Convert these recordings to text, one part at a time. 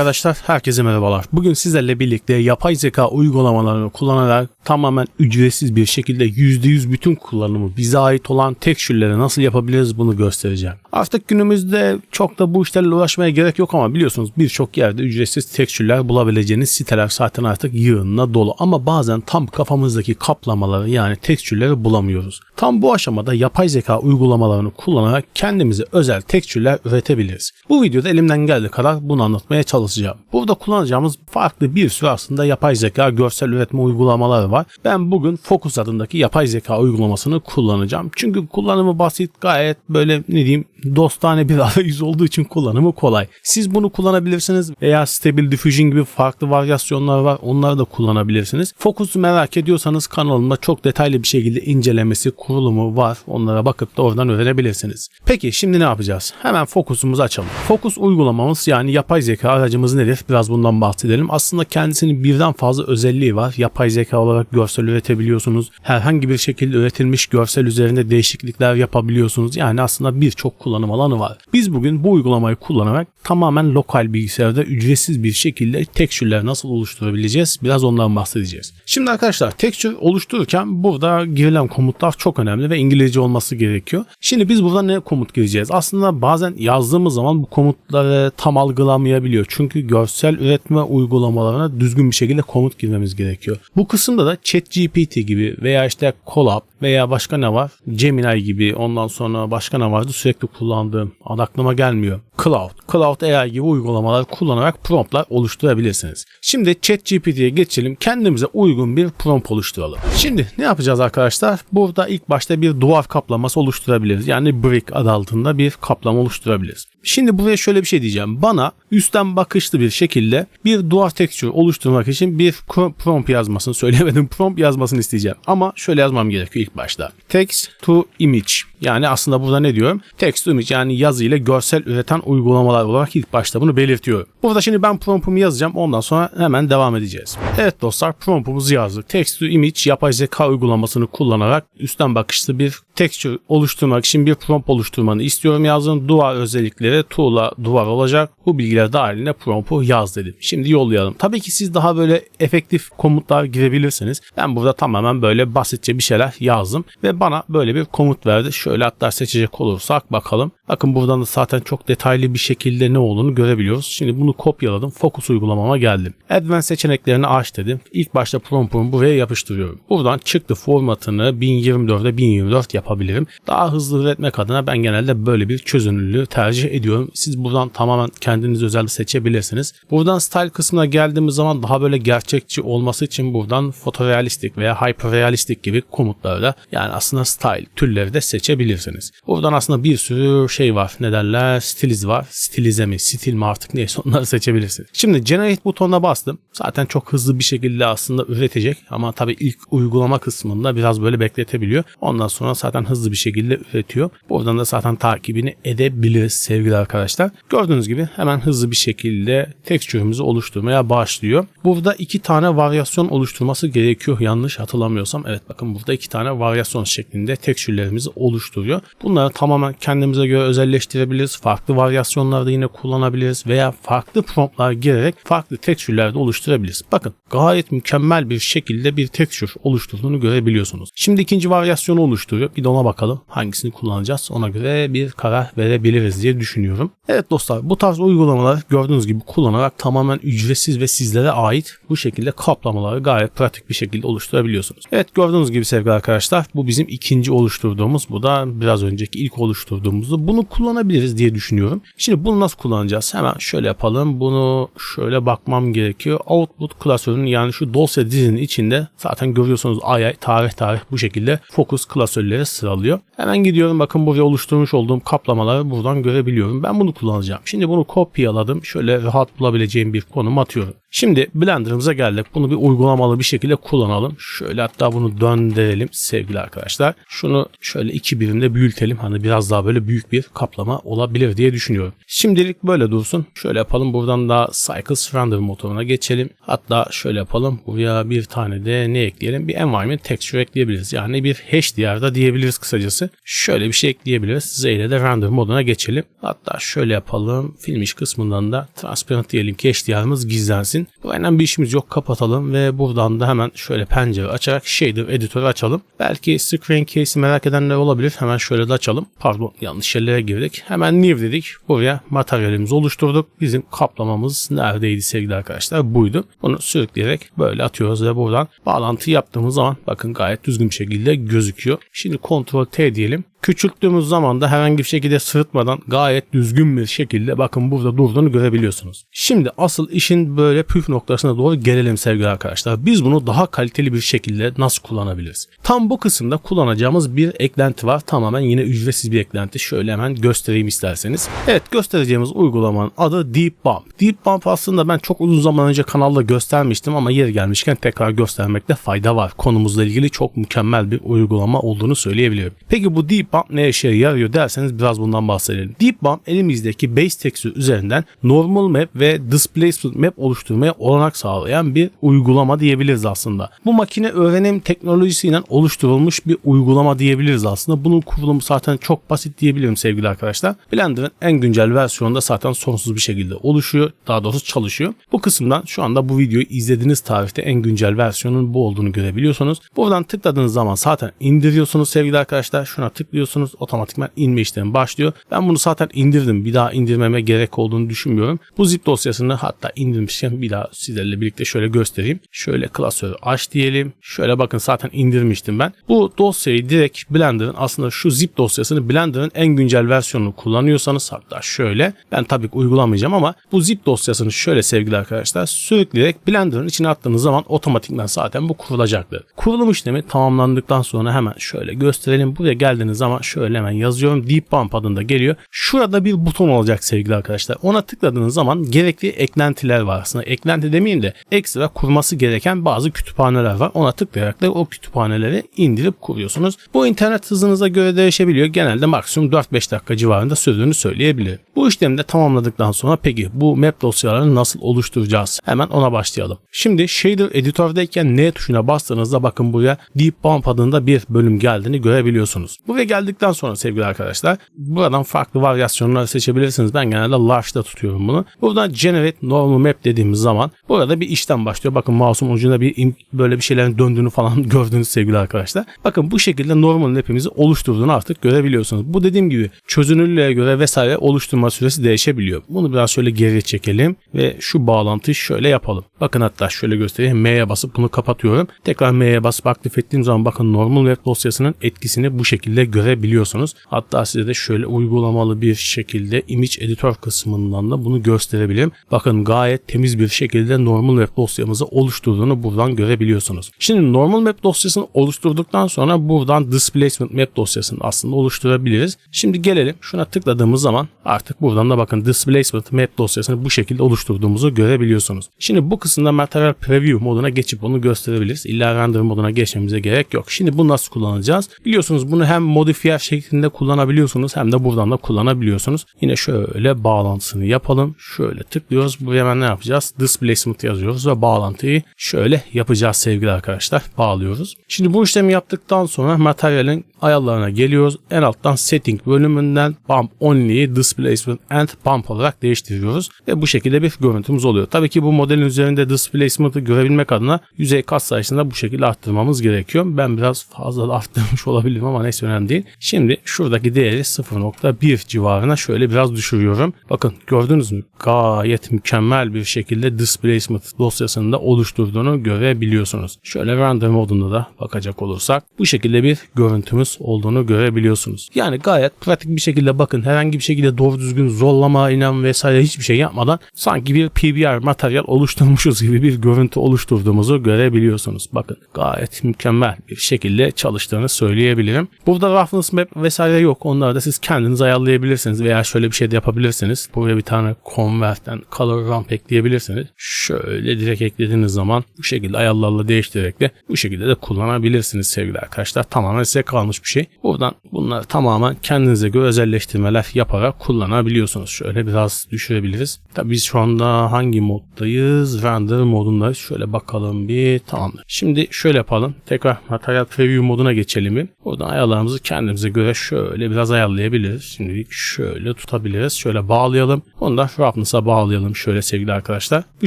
Arkadaşlar herkese merhabalar. Bugün sizlerle birlikte yapay zeka uygulamalarını kullanarak tamamen ücretsiz bir şekilde %100 bütün kullanımı bize ait olan tekstürleri nasıl yapabiliriz bunu göstereceğim. Artık günümüzde çok da bu işlerle uğraşmaya gerek yok ama biliyorsunuz birçok yerde ücretsiz tekstürler bulabileceğiniz siteler zaten artık yığınla dolu ama bazen tam kafamızdaki kaplamaları yani tekstürleri bulamıyoruz. Tam bu aşamada yapay zeka uygulamalarını kullanarak kendimize özel tekstürler üretebiliriz. Bu videoda elimden geldiği kadar bunu anlatmaya çalışacağım. Burada kullanacağımız farklı bir sürü aslında yapay zeka görsel üretme uygulamaları var. Ben bugün Focus adındaki yapay zeka uygulamasını kullanacağım. Çünkü kullanımı basit gayet böyle ne diyeyim dostane bir arayüz olduğu için kullanımı kolay. Siz bunu kullanabilirsiniz veya Stable Diffusion gibi farklı varyasyonlar var. Onları da kullanabilirsiniz. Focus'u merak ediyorsanız kanalımda çok detaylı bir şekilde incelemesi, kurulumu var. Onlara bakıp da oradan öğrenebilirsiniz. Peki şimdi ne yapacağız? Hemen Focus'umuzu açalım. Focus uygulamamız yani yapay zeka aracımız nedir? Biraz bundan bahsedelim. Aslında kendisinin birden fazla özelliği var. Yapay zeka olarak görsel üretebiliyorsunuz. Herhangi bir şekilde üretilmiş görsel üzerinde değişiklikler yapabiliyorsunuz. Yani aslında birçok kullanım alanı var. Biz bugün bu uygulamayı kullanarak tamamen lokal bilgisayarda ücretsiz bir şekilde tekstürler nasıl oluşturabileceğiz? Biraz ondan bahsedeceğiz. Şimdi arkadaşlar tekstür oluştururken burada girilen komutlar çok önemli ve İngilizce olması gerekiyor. Şimdi biz burada ne komut gireceğiz? Aslında bazen yazdığımız zaman bu komutları tam algılamayabiliyor. Çünkü görsel üretme uygulamalarına düzgün bir şekilde komut girmemiz gerekiyor. Bu kısımda da ChatGPT gibi veya işte Colab veya başka ne var? Gemini gibi ondan sonra başka ne vardı sürekli kullandığım adı aklıma gelmiyor. Cloud, Cloud AI gibi uygulamalar kullanarak promptlar oluşturabilirsiniz. Şimdi ChatGPT'ye geçelim. Kendimize uygun bir prompt oluşturalım. Şimdi ne yapacağız arkadaşlar? Burada ilk başta bir duvar kaplaması oluşturabiliriz. Yani brick adı altında bir kaplama oluşturabiliriz. Şimdi buraya şöyle bir şey diyeceğim. Bana üstten bakışlı bir şekilde bir duvar texture oluşturmak için bir prompt yazmasını söylemedim. Prompt yazmasını isteyeceğim. Ama şöyle yazmam gerekiyor ilk başta. Text to image. Yani aslında burada ne diyorum? Text to image yani yazı ile görsel üreten uygulamalar olarak ilk başta bunu belirtiyorum. Burada şimdi ben promptumu yazacağım. Ondan sonra hemen devam edeceğiz. Evet dostlar promptumuzu yazdık. Text to image yapay zeka uygulamasını kullanarak üstten bakışlı bir texture oluşturmak için bir prompt oluşturmanı istiyorum yazdım. Duvar özellikleri tuğla duvar olacak. Bu bilgiler dahilinde promptu yaz dedim. Şimdi yollayalım. Tabii ki siz daha böyle efektif komutlar girebilirsiniz. Ben burada tamamen böyle basitçe bir şeyler yazdım ve bana böyle bir komut verdi. Şöyle hatta seçecek olursak bakalım. Bakın buradan da zaten çok detaylı bir şekilde ne olduğunu görebiliyoruz. Şimdi bunu kopyaladım. Focus uygulamama geldim. Advanced seçeneklerini aç dedim. İlk başta promptumu buraya yapıştırıyorum. Buradan çıktı formatını 1024'e 1024 yapabilirim. Daha hızlı üretmek adına ben genelde böyle bir çözünürlüğü tercih ediyorum. Siz buradan tamamen kendiniz özel seçebilirsiniz. Buradan style kısmına geldiğimiz zaman daha böyle gerçekçi olması için buradan fotorealistik veya hyperrealistik gibi komutlarla yani aslında style türleri de seçebilirsiniz. Buradan aslında bir sürü şey var. Ne derler? Stiliz var. Stilize mi? Stil mi artık neyse onları seçebilirsiniz. Şimdi generate butonuna bastım. Zaten çok hızlı bir şekilde aslında üretecek ama tabii ilk uygulama kısmında biraz böyle bekletebiliyor. Ondan sonra zaten hızlı bir şekilde üretiyor. Buradan da zaten takibini edebiliriz sevgili arkadaşlar. Gördüğünüz gibi hemen hızlı bir şekilde tekstürümüzü oluşturmaya başlıyor. Burada iki tane varyasyon oluşturması gerekiyor yanlış hatırlamıyorsam. Evet bakın burada iki tane varyasyon şeklinde tekstürlerimizi oluşturuyor. Bunları tamamen kendimize göre özelleştirebiliriz. Farklı varyasyonlarda yine kullanabiliriz veya farklı promptlar girerek farklı tekstürler de oluşturabiliriz. Bakın gayet mükemmel bir şekilde bir tekstür oluşturduğunu görebiliyorsunuz. Şimdi ikinci varyasyonu oluşturuyor. Bir de ona bakalım hangisini kullanacağız. Ona göre bir karar verebiliriz diye düşünüyorum. Evet dostlar bu tarz uygulamalar gördüğünüz gibi kullanarak tamamen ücretsiz ve sizlere ait bu şekilde kaplamaları gayet pratik bir şekilde oluşturabiliyorsunuz. Evet gördüğünüz gibi sevgili arkadaşlar bu bizim ikinci oluşturduğumuz bu da biraz önceki ilk oluşturduğumuzdu. Bunu kullanabiliriz diye düşünüyorum. Şimdi bunu nasıl kullanacağız? Hemen şöyle yapalım. Bunu şöyle bakmam gerekiyor. Output klasörünün yani şu dosya dizinin içinde zaten görüyorsunuz ay ay tarih tarih bu şekilde focus klasörleri sıralıyor. Hemen gidiyorum bakın buraya oluşturmuş olduğum kaplamaları buradan görebiliyorum. Ben bunu kullanacağım. Şimdi bunu kopyaladım. Şöyle rahat bulabileceğim bir konum atıyorum. Şimdi Blender'ımıza geldik. Bunu bir uygulamalı bir şekilde kullanalım. Şöyle hatta bunu döndürelim sevgili arkadaşlar. Şunu şöyle iki birimde büyütelim. Hani biraz daha böyle büyük bir bir kaplama olabilir diye düşünüyorum. Şimdilik böyle dursun. Şöyle yapalım buradan da Cycles Render motoruna geçelim. Hatta şöyle yapalım. Buraya bir tane de ne ekleyelim? Bir environment texture ekleyebiliriz. Yani bir HDR'da diyebiliriz kısacası. Şöyle bir şey ekleyebiliriz. Z ile de render moduna geçelim. Hatta şöyle yapalım. Film iş kısmından da transparent diyelim ki HDR'ımız gizlensin. Burayla bir işimiz yok kapatalım ve buradan da hemen şöyle pencere açarak shader editörü açalım. Belki screen case'i merak edenler olabilir. Hemen şöyle de açalım. Pardon yanlış yerlere girdik. Hemen new dedik. Buraya materyalimizi oluşturduk. Bizim kaplamamız neredeydi sevgili arkadaşlar? Buydu. Bunu sürükleyerek böyle atıyoruz ve buradan bağlantı yaptığımız zaman bakın gayet düzgün bir şekilde gözüküyor. Şimdi Ctrl T diyelim. Küçülttüğümüz zaman da herhangi bir şekilde sırıtmadan gayet düzgün bir şekilde bakın burada durduğunu görebiliyorsunuz. Şimdi asıl işin böyle püf noktasına doğru gelelim sevgili arkadaşlar. Biz bunu daha kaliteli bir şekilde nasıl kullanabiliriz? Tam bu kısımda kullanacağımız bir eklenti var. Tamamen yine ücretsiz bir eklenti. Şöyle hemen göstereyim isterseniz. Evet göstereceğimiz uygulamanın adı Deep Bump. Deep Bump aslında ben çok uzun zaman önce kanalda göstermiştim ama yer gelmişken tekrar göstermekte fayda var. Konumuzla ilgili çok mükemmel bir uygulama olduğunu söyleyebilirim. Peki bu Deep Bump ne işe yarıyor derseniz biraz bundan bahsedelim. Deep Bump elimizdeki base texture üzerinden normal map ve displacement map oluşturmaya olanak sağlayan bir uygulama diyebiliriz aslında. Bu makine öğrenim teknolojisiyle oluşturulmuş bir uygulama diyebiliriz aslında. Bunun kurulumu zaten çok basit diyebilirim sevgili arkadaşlar. Blender'ın en güncel versiyonunda zaten sonsuz bir şekilde oluşuyor. Daha doğrusu çalışıyor. Bu kısımdan şu anda bu videoyu izlediğiniz tarihte en güncel versiyonun bu olduğunu görebiliyorsunuz. Buradan tıkladığınız zaman zaten indiriyorsunuz sevgili arkadaşlar. Şuna tıklıyorsunuz. Otomatikman inme işlemi başlıyor. Ben bunu zaten indirdim. Bir daha indirmeme gerek olduğunu düşünmüyorum. Bu zip dosyasını hatta indirmişken bir daha sizlerle birlikte şöyle göstereyim. Şöyle klasörü aç diyelim. Şöyle bakın zaten indirmiştim ben. Bu dosyayı direkt Blender'ın aslında şu zip dosyasını Blender'ın en güncel versiyonunu kullanıyorsanız hatta şöyle ben tabii ki uygulamayacağım ama bu zip dosyasını şöyle sevgili arkadaşlar sürükleyerek Blender'ın içine attığınız zaman otomatikman zaten bu kurulacaktır. Kurulum işlemi tamamlandıktan sonra hemen şöyle gösterelim. Buraya geldiğiniz zaman şöyle hemen yazıyorum. Deep Bump adında geliyor. Şurada bir buton olacak sevgili arkadaşlar. Ona tıkladığınız zaman gerekli eklentiler var. Aslında eklenti demeyeyim de ekstra kurması gereken bazı kütüphaneler var. Ona tıklayarak da o kütüphaneleri indirip kuruyorsunuz. Bu internet hızınıza göre değişebiliyor. Genelde maksimum 4-5 dakika civarında sürdüğünü söyleyebilirim. Bu işlemi de tamamladıktan sonra peki bu map dosyalarını nasıl oluşturacağız? Hemen ona başlayalım. Şimdi Shader editördeyken N tuşuna bastığınızda bakın buraya Deep Bump adında bir bölüm geldiğini görebiliyorsunuz. Buraya geldikten sonra sevgili arkadaşlar buradan farklı varyasyonlar seçebilirsiniz. Ben genelde Large'da tutuyorum bunu. Buradan Generate Normal Map dediğimiz zaman burada bir işlem başlıyor. Bakın mouse'un ucunda bir böyle bir şeylerin döndüğünü falan gördüğünüz sevgili arkadaşlar. Bakın bu şekilde normal map'imizi oluşturduğunu artık görebiliyorsunuz. Bu dediğim gibi çözünürlüğe göre vesaire oluşturma süresi değişebiliyor. Bunu biraz şöyle geri çekelim ve şu bağlantıyı şöyle yapalım. Bakın hatta şöyle göstereyim. M'ye basıp bunu kapatıyorum. Tekrar M'ye basıp aktif ettiğim zaman bakın normal web dosyasının etkisini bu şekilde görebiliyorsunuz. Hatta size de şöyle uygulamalı bir şekilde image editör kısmından da bunu gösterebilirim. Bakın gayet temiz bir şekilde normal web dosyamızı oluşturduğunu buradan görebiliyorsunuz. Şimdi normal map dosyasını oluşturduktan sonra buradan displacement map dosyasını aslında oluşturabiliriz. Şimdi gelelim şuna tıkladığımız zaman artık buradan da bakın displacement map dosyasını bu şekilde oluşturduğumuzu görebiliyorsunuz. Şimdi bu kısımda material preview moduna geçip onu gösterebiliriz. İlla render moduna geçmemize gerek yok. Şimdi bunu nasıl kullanacağız? Biliyorsunuz bunu hem modifier şeklinde kullanabiliyorsunuz hem de buradan da kullanabiliyorsunuz. Yine şöyle bağlantısını yapalım. Şöyle tıklıyoruz. Buraya hemen ne yapacağız? Displacement yazıyoruz ve bağlantıyı şöyle yapacağız sevgili arkadaşlar. Bağlıyoruz. Şimdi bu işlemi yaptıktan sonra materyalin ayarlarına geliyoruz. En alttan setting bölümünden bump only displacement and bump olarak değiştiriyoruz ve bu şekilde bir görüntümüz oluyor. Tabii ki bu modelin üzerinde displacement'ı görebilmek adına yüzey kat sayısını bu şekilde arttırmamız gerekiyor. Ben biraz fazla da arttırmış olabilirim ama neyse önemli değil. Şimdi şuradaki değeri 0.1 civarına şöyle biraz düşürüyorum. Bakın gördünüz mü? Gayet mükemmel bir şekilde displacement dosyasında oluşturduğunu görebiliyorsunuz. Şöyle render modunda da bakacak olursak bu şekilde bir görüntümüz olduğunu görebiliyorsunuz. Yani gayet pratik bir şekilde bakın herhangi bir şekilde doğru düzgün zorlama, inen vesaire hiçbir şey yapmadan sanki bir PBR materyal oluşturmuşuz gibi bir görüntü oluşturduğumuzu görebiliyorsunuz. Bakın gayet mükemmel bir şekilde çalıştığını söyleyebilirim. Burada rough roughness map vesaire yok. Onları da siz kendiniz ayarlayabilirsiniz veya şöyle bir şey de yapabilirsiniz. Buraya bir tane convert'ten color ramp ekleyebilirsiniz. Şöyle direkt eklediğiniz zaman bu şekilde ayarlarla değiştirerek de bu şekilde de kullanabilirsiniz sevgili arkadaşlar. Tamamen size kalmış bir şey. Buradan bunları tamamen kendinize göre özelleştirmeler yaparak kullanabiliyorsunuz. Şöyle biraz düşürebiliriz. Tabii biz şu anda hangi moddayız? Render modundayız. Şöyle bakalım bir. Tamamdır. Şimdi şöyle yapalım. Tekrar Material Preview moduna geçelim. Buradan ayarlarımızı kendimize göre şöyle biraz ayarlayabiliriz. Şimdilik şöyle tutabiliriz. Şöyle bağlayalım. Onu da roughness'a bağlayalım şöyle sevgili arkadaşlar. Bu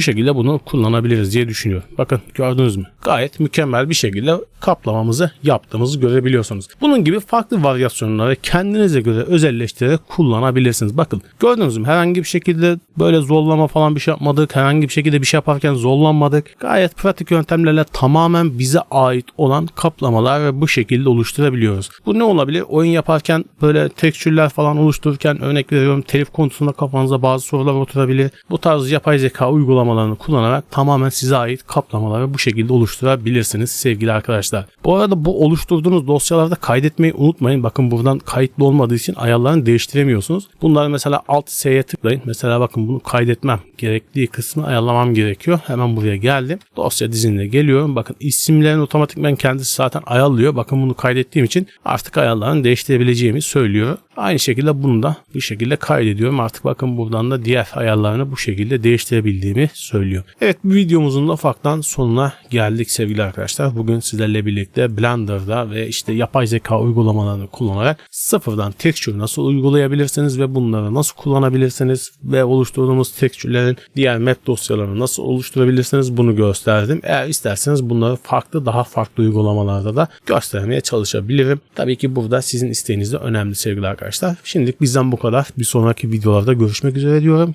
şekilde bunu kullanabiliriz diye düşünüyorum. Bakın gördünüz mü? Gayet mükemmel bir şekilde kaplamamızı yaptığımızı görebiliyorsunuz. Bunun gibi farklı varyasyonları kendinize göre özelleştirerek kullanabilirsiniz. Bakın gördünüz mü? Herhangi bir şekilde böyle zorlama falan bir şey yapmadık. Herhangi bir şekilde bir şey yaparken zorlanmadık. Gayet pratik yöntemlerle tamamen bize ait olan kaplamalar ve bu şekilde oluşturabiliyoruz. Bu ne olabilir? Oyun yaparken böyle tekstürler falan oluştururken örnek veriyorum telif konusunda kafanıza bazı sorular oturabilir. Bu tarz yapay zeka uygulamalarını kullanarak tamamen size ait kaplamaları bu şekilde oluşturabilirsiniz sevgili arkadaşlar. Bu arada bu oluşturduğunuz dosyalarda kaydetmeyi unutmayın. Bakın buradan kayıtlı olmadığı için ayarlarını değiştiremiyorsunuz. Bunları mesela alt S'ye tıklayın. Mesela bakın bunu kaydetmem gerektiği kısmı ayarlamam gerekiyor. Hemen buraya geldim. Dosya dizinine geliyorum. Bakın isimlerini otomatikman kendisi zaten ayarlıyor. Bakın bunu kaydettiğim için artık ayarlarını değiştirebileceğimi söylüyor. Aynı şekilde bunu da bir şekilde kaydediyorum. Artık bakın buradan da diğer ayarlarını bu şekilde değiştirebildiğimi söylüyor. Evet bu videomuzun ufaktan sonuna geldik sevgili arkadaşlar. Bugün sizlerle birlikte Blender'da ve işte yapay zeka uygulamalarını kullanarak sıfırdan texture nasıl uygulayabilirsiniz ve bunları nasıl kullanabilirsiniz ve oluşturduğumuz texture'lerin diğer map dosyalarını nasıl oluşturabilirsiniz bunu gösterdim. Eğer isterseniz bunları farklı daha farklı uygulamalarda da göstermeye çalışabilirim. Tabii ki burada sizin isteğiniz de önemli sevgili arkadaşlar. Şimdilik bizden bu kadar. Bir sonraki videolarda görüşmek üzere diyorum.